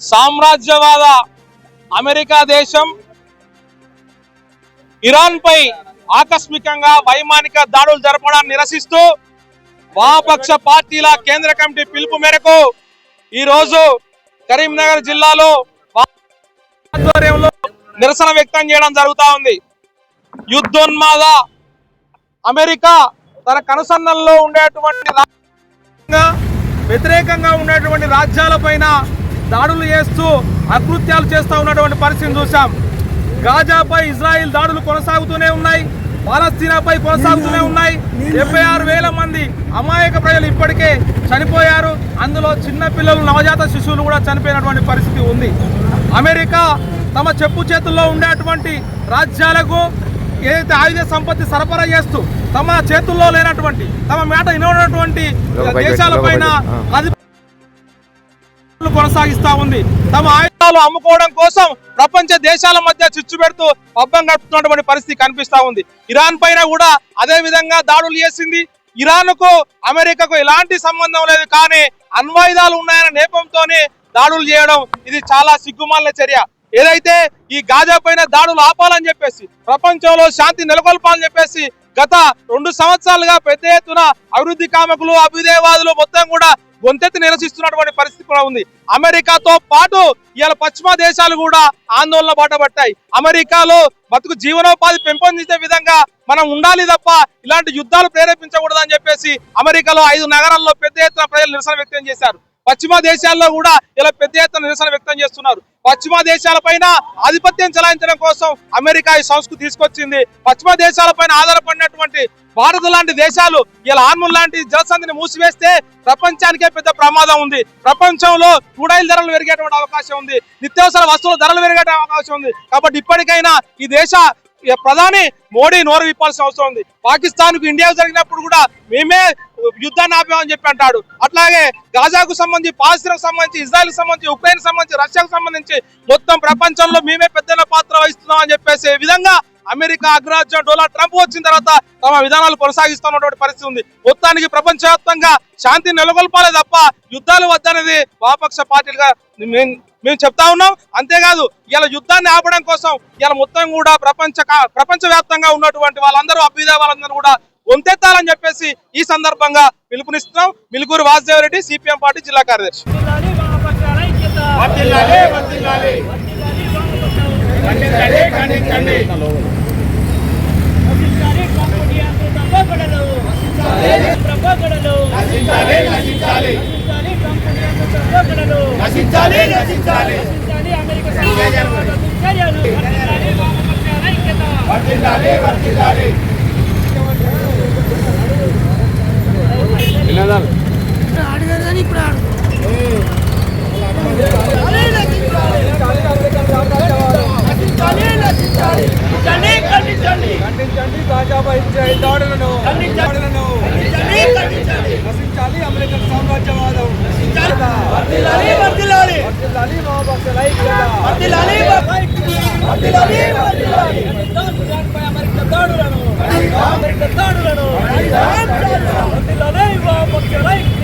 సామ్రాజ్యవాద America దేశం Iran పై ఆకస్మికంగా వైమానిక దాడులు జరపడాన్ని నిరసిస్తూ వామపక్ష పార్టీల కేంద్ర కమిటీ పిలుపు మేరకు ఈరోజు కరీంనగర్ జిల్లాలో ఆధ్వర్యంలో నిరసన వ్యక్తం చేయడం జరుగుతూ ఉంది. యుద్ధోన్మాద అమెరికా తన కనుసన్నల్లో ఉండేటువంటి వ్యతిరేకంగా ఉండేటువంటి రాజ్యాలపైన దాడులు చేస్తూ అకృత్యాలు చేస్తూ ఉన్నటువంటి పరిస్థితిని చూసాం గాజాపై ఇజ్రాయిల్ దాడులు కొనసాగుతూనే ఉన్నాయి. పాలస్తీనాపై కొనసాగుతూనే ఉన్నాయి. డెబ్బై ఆరు వేల మంది అమాయక ప్రజలు ఇప్పటికే చనిపోయారు. అందులో చిన్న పిల్లలు నవజాత శిశువులు కూడా చనిపోయినటువంటి పరిస్థితి ఉంది. అమెరికా తమ చెప్పు చేతుల్లో ఉండేటువంటి రాజ్యాలకు ఏదైతే ఆయుధ సంపత్తి సరఫరా చేస్తూ తమ చేతుల్లో లేనటువంటి తమ మాట వినటువంటి దేశాలపైన అది కొనసాగిస్తా ఉంది. తమ ఆయుధాలు అమ్ముకోవడం కోసం ప్రపంచ దేశాల మధ్య చిచ్చు పెడుతూ పబ్బం గడుపుతున్నటువంటి పరిస్థితి కనిపిస్తా ఉంది. ఇరాన్ పైన కూడా అదే విధంగా దాడులు చేసింది. ఇరాన్కు అమెరికాకు ఎలాంటి సంబంధం లేదు. కానీ అణ్వాయుధాలు ఉన్నాయన్న నేపంతోనే దాడులు చేయడం ఇది చాలా సిగ్గుమాలిన చర్య. ఏదైతే ఈ గాజా పైన దాడులు ఆపాలని చెప్పేసి ప్రపంచంలో శాంతి నెలకొల్పాలని చెప్పేసి గత రెండు సంవత్సరాలుగా పెద్ద ఎత్తున అభివృద్ధి కామకులు అభ్యుదయవాదులు మొత్తం కూడా గొంతెత్తి నిరసిస్తున్నటువంటి పరిస్థితి కూడా ఉంది. అమెరికాతో పాటు ఇవాళ పశ్చిమ దేశాలు కూడా ఆందోళన బాటపట్టాయి అమెరికాలో బతుకు జీవనోపాధి పెంపొందించే విధంగా మనం ఉండాలి తప్ప ఇలాంటి యుద్ధాలు ప్రేరేపించకూడదు అని చెప్పేసి అమెరికాలో ఐదు నగరాల్లో పెద్ద ఎత్తున ప్రజలు నిరసన వ్యక్తం చేశారు. పశ్చిమ దేశాల్లో కూడా ఇలా పెద్ద ఎత్తున నిరసన వ్యక్తం చేస్తున్నారు. పశ్చిమ దేశాల పైన ఆధిపత్యం చెలాయించడం కోసం అమెరికా ఈ సంస్కృతి తీసుకొచ్చింది. పశ్చిమ దేశాల పైన ఆధారపడినటువంటి భారత్ లాంటి దేశాలు ఇలా ఆన్ముల్ లాంటి జలసంధిని మూసివేస్తే ప్రపంచానికే పెద్ద ప్రమాదం ఉంది. ప్రపంచంలో కూడాయిల ధరలు పెరిగేటువంటి అవకాశం ఉంది. నిత్యావసర వస్తువుల ధరలు పెరిగే అవకాశం ఉంది. కాబట్టి ఇప్పటికైనా ఈ దేశ ప్రధాని మోడీ నోరు విప్పాల్సిన అవసరం ఉంది. పాకిస్తాన్కు ఇండియా జరిగినప్పుడు కూడా మేమే యుద్ధాన్ని ఆపామని చెప్పి అంటాడు. అట్లాగే గాజాకు సంబంధించి పాలస్తీన్కు సంబంధించి ఇజ్రాయెల్ సంబంధించి ఉక్రెయిన్ సంబంధించి రష్యాకు సంబంధించి మొత్తం ప్రపంచంలో మేమే పెద్దల పాత్ర వహిస్తున్నాం అని చెప్పేసి విధంగా అమెరికా అగ్రరాజ్యం డొనాల్డ్ ట్రంప్ వచ్చిన తర్వాత తమ విధానాలు కొనసాగిస్తున్నటువంటి పరిస్థితి ఉంది. మొత్తానికి ప్రపంచవ్యాప్తంగా శాంతి నెలకొల్పాలే తప్ప యుద్ధాలు వద్దనేది వామపక్ష పార్టీలుగా మేము మేము చెప్తా ఉన్నాం. అంతేకాదు ఇలా యుద్ధాన్ని ఆపడం కోసం ఇలా మొత్తం కూడా ప్రపంచ ప్రపంచ వ్యాప్తంగా ఉన్నటువంటి వాళ్ళందరూ అభ్యుదయ వాళ్ళందరూ కూడా వంతెత్తాలని చెప్పేసి ఈ సందర్భంగా పిలుపునిస్తున్నాం మిలుగురు వాసుదేవరెడ్డి సిపిఎం పార్టీ జిల్లా కార్యదర్శి వర్ధిల్లాలి వామపక్షాల ఐక్యత. వర్ధిల్లాలి, వర్ధిల్లాలి. వర్ధిల్లాలి వామపక్షాల ఖండించండి, ఖండించండి. నశించాలి ట్రంప్ నియంత్రిత పోకడలు. ప్రపోకడలు. నశించాలి, నశించాలి. నశించాలి ట్రంప్ నియంత్రిత పోకడలు. నశించాలి నశించాలి నశించాలి అమెరికా సామ్రాజ్యవాద దుశ్చర్యలు. వర్ధిల్లాలి వామపక్షాల ఐక్యత. వర్ధిల్లాలి వర్ధిల్లాలి ఖండించండి, ఖండించండి. ఇజ్రాయెల్ దాడులను దాడులను. నశించాలి అమెరికన్ సామ్రాజ్యవాదం వర్ధిల్లాలి, వర్ధిల్లాలి.